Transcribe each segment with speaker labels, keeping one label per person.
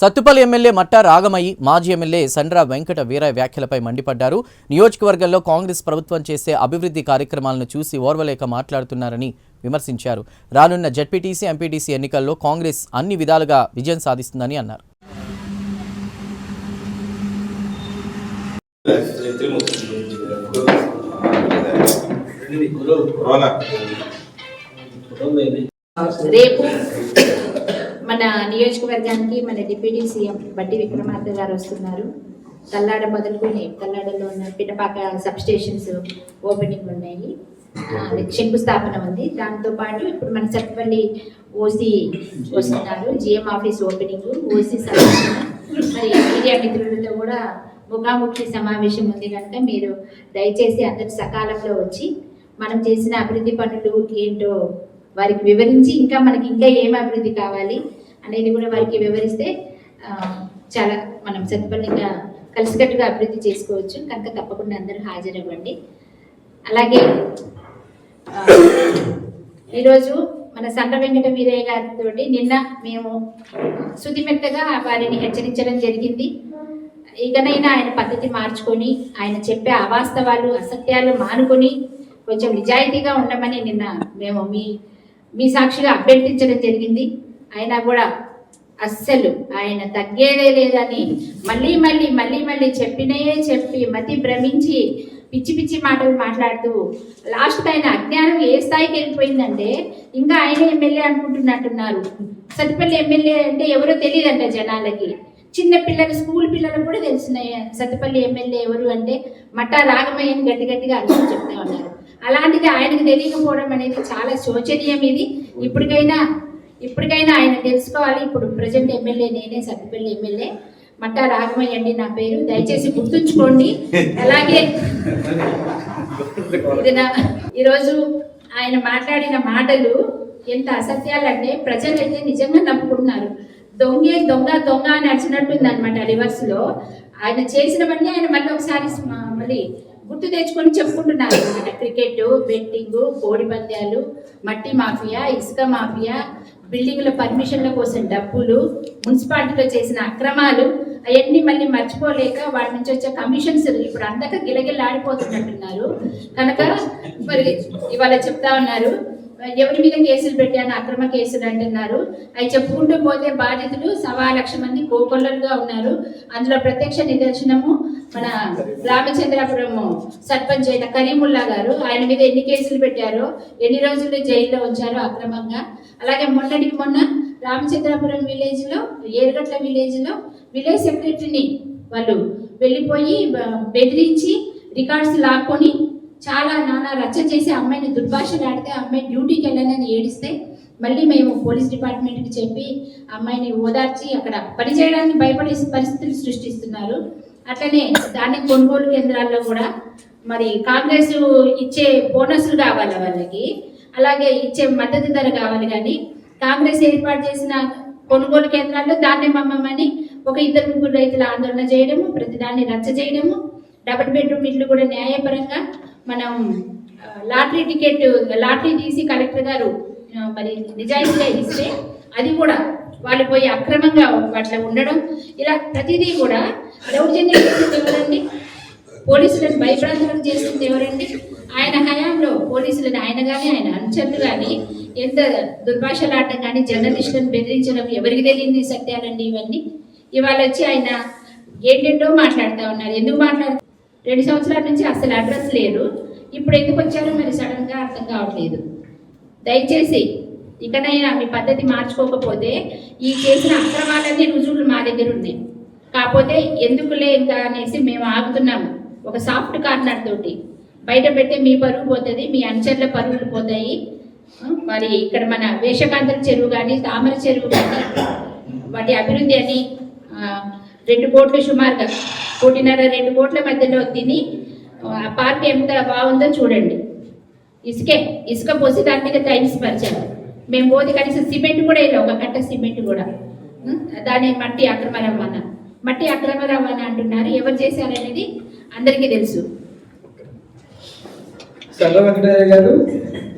Speaker 1: Sathupalli MLA మట్టా రాగమయ్యి మాజీ MLA Sandra Venkata Veeraiah వ్యాఖ్యలపై మండిపడ్డారు. నియోజకవర్గంలో కాంగ్రెస్ ప్రభుత్వం చేసే అభివృద్ధి కార్యక్రమాలను చూసి ఓర్వలేక మాట్లాడుతున్నారని విమర్శించారు. రానున్న జడ్పీటీసీ ఎంపీటీసీ ఎన్నికల్లో కాంగ్రెస్ అన్ని విధాలుగా విజయం సాధిస్తుందని అన్నారు.
Speaker 2: రేపు మన నియోజకవర్గానికి మన డిప్యూటీ సీఎం బట్టి విక్రమార్క గారు వస్తున్నారు. తల్లాడ మొదలుకొని తల్లాడలో ఉన్న పిటపాక సబ్ స్టేషన్స్ ఓపెనింగ్ ఉన్నాయి. శంకుస్థాపన ఉంది. దాంతో పాటు ఇప్పుడు మన సత్పల్లి ఓసీ వస్తున్నారు. జిఎం ఆఫీస్ ఓపెనింగ్ ఓసీ మరి మీడియా మిత్రులతో కూడా ముఖాముఖి సమావేశం ఉంది కనుక మీరు దయచేసి అందరి సకాలంలో వచ్చి మనం చేసిన అభివృద్ధి పనులు ఏంటో వారికి వివరించి ఇంకా మనకి ఇంకా ఏం అభివృద్ధి కావాలి అనేది కూడా వారికి వివరిస్తే చాలా మనం సత్పల్లిగా కలిసికట్టుగా అభివృద్ధి చేసుకోవచ్చు. కనుక తప్పకుండా అందరూ హాజరవ్వండి. అలాగే ఈరోజు మన సంట వెంకట వీరయ్య గారితో నిన్న మేము శుతిమెత్తగా వారిని హెచ్చరించడం జరిగింది. ఇకనైనా ఆయన పద్ధతి మార్చుకొని ఆయన చెప్పే అవాస్తవాలు అసత్యాలు మానుకొని కొంచెం నిజాయితీగా ఉండమని నిన్న మేము మీ మీ సాక్షిగా అభ్యర్థించడం జరిగింది. అయినా కూడా అస్సలు ఆయన తగ్గేదే లేదని మళ్ళీ మళ్ళీ మళ్ళీ మళ్ళీ చెప్పినే చెప్పి మతి భ్రమించి పిచ్చి పిచ్చి మాటలు మాట్లాడుతూ లాస్ట్ ఆయన అజ్ఞానం ఏ స్థాయికి వెళ్ళిపోయిందంటే ఇంకా ఆయన ఎమ్మెల్యే అనుకుంటున్నట్టున్నారు. సత్తిపల్లి ఎమ్మెల్యే అంటే ఎవరో తెలియదంట జనాలకి. చిన్న పిల్లలు స్కూల్ పిల్లలు కూడా తెలిసినాయి. సత్తిపల్లి ఎమ్మెల్యే ఎవరు అంటే మట్టా రాగమయ్యని గట్టి గట్టిగా అందరూ చెప్తా ఉన్నారు. అలాంటిది ఆయనకు తెలియకపోవడం అనేది చాలా శోచనీయం ఇది. ఇప్పటికైనా ఇప్పటికైనా ఆయన తెలుసుకోవాలి. ఇప్పుడు ప్రజెంట్ ఎమ్మెల్యే నేనే సత్తిపల్లి ఎమ్మెల్యే. మట్టా రాఘమయ్య అండి నా పేరు. దయచేసి గుర్తుంచుకోండి. అలాగే ఇది నా ఈరోజు ఆయన మాట్లాడిన మాటలు ఎంత అసత్యాలంటే ప్రజలైతే నిజంగా నమ్ముకుంటున్నారు దొంగే దొంగ దొంగ అని నడిచినట్టుంది అనమాట రివర్స్లో ఆయన చేసినవన్నీ ఆయన మళ్ళీ ఒకసారి మళ్ళీ గుర్తు తెచ్చుకొని చెప్పుకుంటున్నారు అనమాట. క్రికెట్ బెట్టింగ్ కోడి పందాలు మట్టి మాఫియా ఇసుక మాఫియా బిల్డింగ్ల పర్మిషన్ల కోసం డబ్బులు మున్సిపాలిటీలో చేసిన అక్రమాలు అవన్నీ మళ్ళీ మర్చిపోలేక వాటి నుంచి వచ్చే కమిషన్స్ ఇప్పుడు అందక గిలగిల్లాడిపోతున్నట్టున్నారు. కనుక మరి ఇవాళ చెప్తా ఉన్నారు ఎవరి మీద కేసులు పెట్టాను అక్రమ కేసులు అంటున్నారు. అవి చెప్పుకుంటూ పోతే బాధితులు సవా లక్ష మంది కోకొల్లలుగా ఉన్నారు. అందులో ప్రత్యక్ష నిదర్శనము మన రామచంద్రాపురం సర్పంచ్ అయిన కరీముల్లా గారు ఆయన మీద ఎన్ని కేసులు పెట్టారో ఎన్ని రోజులు జైల్లో ఉంచారో అక్రమంగా. అలాగే మొన్నటికి మొన్న రామచంద్రాపురం విలేజ్లో ఏరుగట్ల విలేజ్లో విలేజ్ సెక్రటరీని వాళ్ళు వెళ్ళిపోయి బెదిరించి రికార్డ్స్ లాక్కొని చాలా నానా రచ్చ చేసి అమ్మాయిని దుర్భాషలాడితే అమ్మాయి డ్యూటీకి వెళ్ళనని ఏడిస్తే మళ్ళీ మేము పోలీస్ డిపార్ట్మెంట్కి చెప్పి అమ్మాయిని ఓదార్చి అక్కడ పని చేయడానికి భయపడే పరిస్థితులు సృష్టిస్తున్నారు. అట్లనే దాన్ని కొనుగోలు కేంద్రాల్లో కూడా మరి కాంగ్రెస్ ఇచ్చే బోనస్లు కావాలి వాళ్ళకి. అలాగే ఇచ్చే మద్దతు ధర కావాలి కానీ కాంగ్రెస్ ఏర్పాటు చేసిన కొనుగోలు కేంద్రాల్లో దాన్ని మమ్మమ్మని ఒక ఇద్దరు ముగ్గురు రైతుల ఆందోళన చేయడము ప్రతిదాన్ని రచ్చ చేయడము డబుల్ బెడ్రూమ్ ఇల్లు కూడా న్యాయపరంగా మనం లాటరీ టికెట్ లాటరీ తీసి కలెక్టర్ గారు మరి నిజాయితీగా ఇస్తే అది కూడా వాళ్ళు పోయి అక్రమంగా వాటిలో ఉండడం. ఇలా ప్రతిదీ కూడా దౌర్జన్యం చేస్తుంది ఎవరండి? పోలీసులను భయప్రాంతలకు చేస్తుంది ఎవరండి? ఆయన హయాంలో పోలీసులను ఆయన కానీ ఆయన అనుచరులు కానీ ఎంత దుర్భాషలాడటం కానీ జర్నలిస్టులను బెదిరించడం ఎవరికి తెలియని సత్యాలండి ఇవన్నీ? ఇవాళ వచ్చి ఆయన ఏంటేంటో మాట్లాడుతూ ఉన్నారు. ఎందుకు మాట్లాడుతున్నారు రెండు సంవత్సరాల నుంచి అసలు అడ్రస్ లేరు ఇప్పుడు ఎందుకు వచ్చారో మరి సడన్గా అర్థం కావట్లేదు. దయచేసి ఇకనైనా మీ పద్ధతి మార్చుకోకపోతే ఈ చేసిన అక్రమాలన్నీ రుజువులు మా దగ్గర ఉన్నాయి. కాకపోతే ఎందుకులే ఇంకా అనేసి మేము ఆగుతున్నాము. ఒక సాఫ్ట్ కార్నర్ తోటి. బయట పెడితే మీ పరువు పోతుంది మీ అంచర్ల పరువులు పోతాయి. మరి ఇక్కడ మన వేషకాంతల చెరువు కానీ తామర చెరువు కానీ వాటి అభివృద్ధి అని రెండు కోట్లు సుమారుగా కోటిన్నర రెండు కోట్ల మధ్యలో తిని ఆ పార్క్ ఎంత బాగుందో చూడండి. ఇసుకే ఇసుక పోసి దాని మీద టైల్స్ పరిచారు. మేము పోతే కనీసం సిమెంట్ కూడా వెళ్ళాం ఒక కట్ట సిమెంట్ కూడా. దాని మట్టి అక్రమ రవాణా మట్టి అక్రమ రవాణా అంటున్నారు. ఎవరు చేశారనేది అందరికీ తెలుసు.
Speaker 3: వెంకటయ్య గారు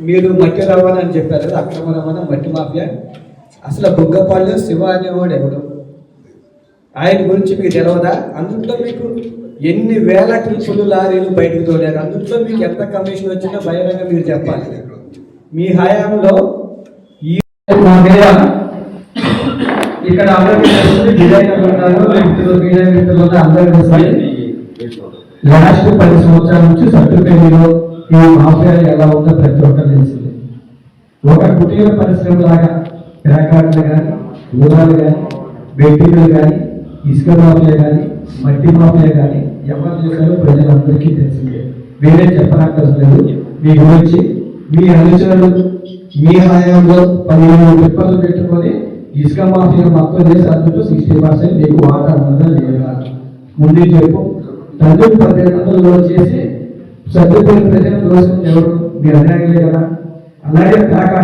Speaker 3: మీరు మట్టి రవాణా అని చెప్పారు అక్రమ రవాణా మట్టి మాఫియా. అసలు బుగ్గపాళ్ళు శివ అనేవాడు ఎవడు? ఆయన గురించి మీకు తెలియదా అందులో మీకు ఎన్ని వేల ట్రిప్పులు లారీలు బయటకు తోడారు అందులో మీకు ఎంత కమిషన్ వచ్చినా బహిరంగ మీరు చెప్పాలి. మీ హయాంలో ఈ ఇక్కడ డిజైనర్ ఉన్నారు మీడియా వ్యక్తులు ఉన్నారు లాస్ట్ పది సంవత్సరాల నుంచి సత్తుపల్లిలో ఈ మాఫియా ఎలా ఉందో ప్రతి ఒక్కరు తెలిసింది. ఒక కుటీర పరిశ్రమ లాగా క్రాకాట్లు కానీ ఊరాలు కానీ బెట్టింగ్లు కానీ ఇసుక మాఫియా కానీ మట్టి మాఫియా కానీ ఎవరు చేశారో ప్రజలందరికీ తెలిసిందే. వేరే చెప్పనక్కర్లేదు. మీ గురించి మీ అనుచరులు మీ హయాంలో పదిహేను పిప్పలు పెట్టుకొని ఇసుక మాఫియా మొత్తం చేసి అందులో సిక్స్టీ పర్సెంట్ మీకు వాటా ఉన్నదా లేదా ముందు చెప్పు. తండ్రి పదిహేను లోన్ చేసి సర్దుపల్లి ప్రజలు దోషం ఎవరు మీ అన్యాయులే కదా. అలాగే కాక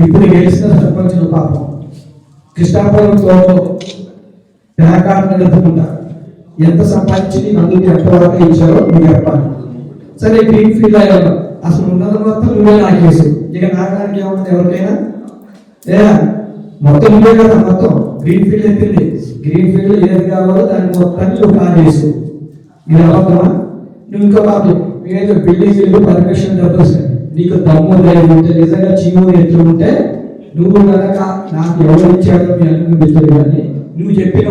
Speaker 3: ఇప్పుడు గెలిచిన సర్పంచులు పాపం. కృష్ణాపురం తోటలో కాకాట ఎంత సంపాదించింది అందుకు ఎంత వరకు ఇచ్చారో మీకు చెప్పాలి. సరే గ్రీన్ ఫీల్డ్ అయి ఉన్నాం అసలు ఉన్నది మొత్తం నువ్వే నాకేసు ఇక నాకానికి ఏముంటుంది ఎవరికైనా? ఏ మొత్తం నువ్వే కదా మొత్తం. గ్రీన్ ఫీల్డ్ ఎత్తింది గ్రీన్ ఫీల్డ్ ఏది కావాలో దాన్ని మొత్తాన్ని నువ్వు ప్లాన్ చేసు ఇది అబద్ధమా? నువ్వు ఇంకా బాబు నేనైతే బిల్డింగ్ ఇల్లు పర్మిషన్ డబ్బులు నీకు దమ్ము ధైర్యం ఉంటే నిజంగా చీము ఎట్లు ఉంటే నువ్వు కనుక నాకు ఎవరు ఇచ్చాడో మీ అన్ని గుర్తుంది కానీ నువ్వు చెప్పిన